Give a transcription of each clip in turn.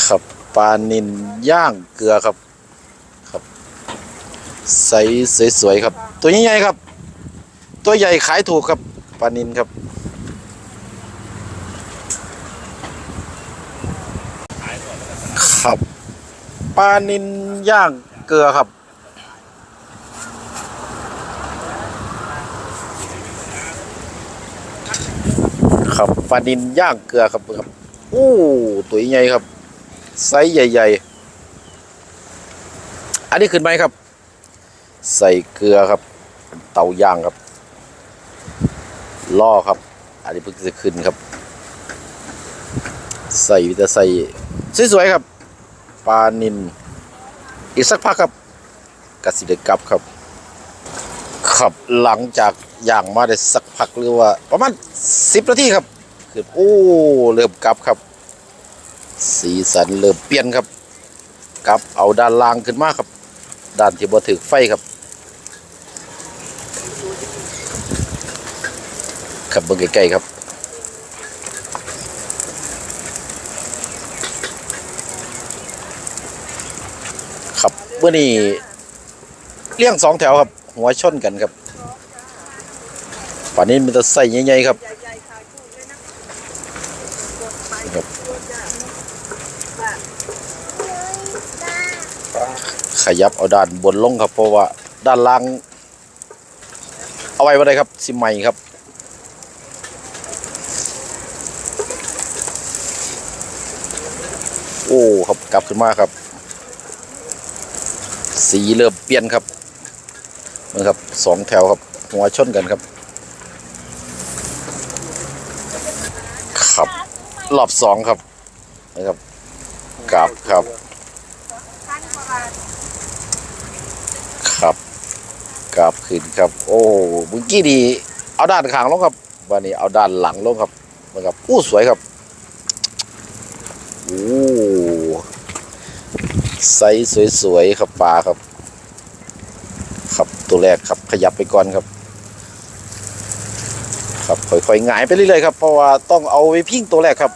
ครับปลานินย่างเกลือครับครับใสสวยๆครับ ตัวใหญ่ๆครับ ตัวใหญ่ขายถูกครับปลานินครับครับปลานินย่างเกลือครับ ครับปลานินย่างเกลือครับครับ โอ้ตัวใหญ่ครับ ไซส์ใหญ่ ๆ อันนี้ขึ้นไหมครับ ใส่เกลือครับ เตาย่างครับ ล่อครับ อันนี้เพิ่งจะขึ้นครับ ใส่วิตาใส่สวยๆครับปลานินอีกสักพักครับกสิเดกลับครับครับหลังจากย่างมาได้สักพักหรือว่า ประมาณสิบนาทีครับคือโอ้เริ่มกลับครับ สีสันเริ่มเปลี่ยนครับกลับเอาด้านล่างขึ้นมาครับ ด้านที่บ่ถึกไฟครับครับเบิ่งใกล้ๆครับครับเมื่อนี้เลี้ยงสองแถวครับ หัวชนกันครับป่านนี้มันจะใส่ใหญ่ๆครับ ขยับเอาด้านบนลงครับ เพราะว่าด้านล่าง เอาไว้ว่าได้ครับสิใหม่ครับโอ้ครับกลับขึ้นมาครับ สีเริ่มเปลี่ยนครับนี่ครับสองแถวครับ หัวชนกันครับครับรอบสองครับนะครับกลับครับ ครับกลับขึ้นครับ โอ้เมื่อกี้นี่เอาด้านข้างลงครับวันนี้เอาด้านหลังลงครับนะครับอู้สวยครับโอ้ไซส์สวยๆครับปลาครับ ครับตัวแรกครับขยับไปก่อนครับ ครับค่อยๆหงายไปเรื่อยๆครับเพราะว่าต้องเอาไปพิ้งตัวแรกครับ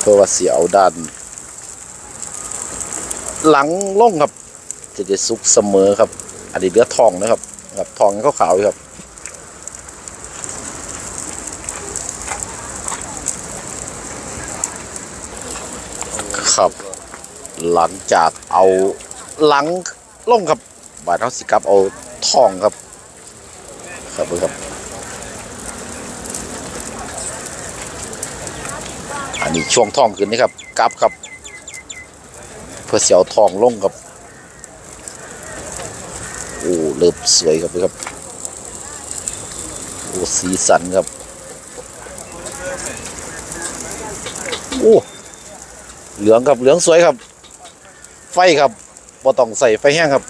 เพราะว่าเสียเอาด้าน หลังล่งครับ จะได้สุกเสมอครับ อันนี้เลือดทองนะครับครับทองขาวๆอยู่ครับครับ หลังจากเอาหลังล่งครับ บาดเท้าสิกับเอาทองครับ ครับเบิ่งครับ อันนี้ช่วงทองขึ้นนี่ครับกลับครับ เพื่อเสียวทองลงครับ อ้เริ่มสวยครับครับโอ้สีสันครับโอ้เหลืองครับเหลืองสวยครับ ไฟครับบ่ต้องใส่ไฟแห้งครับ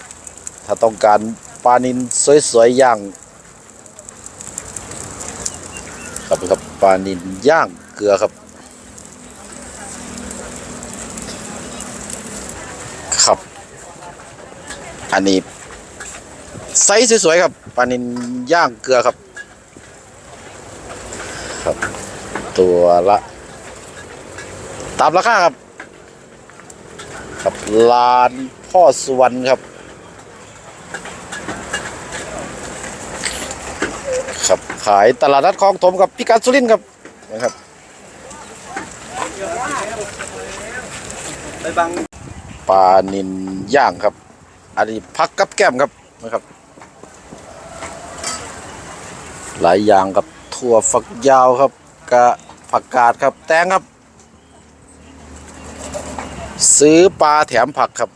ถ้าต้องการปลานินสวยๆย่าง ครับครับปลานินย่างเกลือครับครับ อันนี้ ไซส์สวยๆครับปลานินย่างเกลือครับ ครับ ตัวละ ตามราคาครับ ครับลานพ่อสุวรรณครับ ครับขายตลาดนัดคลองถมกับพิกัดสุรินทร์ครับนะครับไปบังปลานินย่างครับ อันนี้พักกับแก้มครับนะครับ หลายอย่างครับถั่วฝักยาวครับกะผักกาดครับแตงครับ ซื้อปลาแถมผักครับ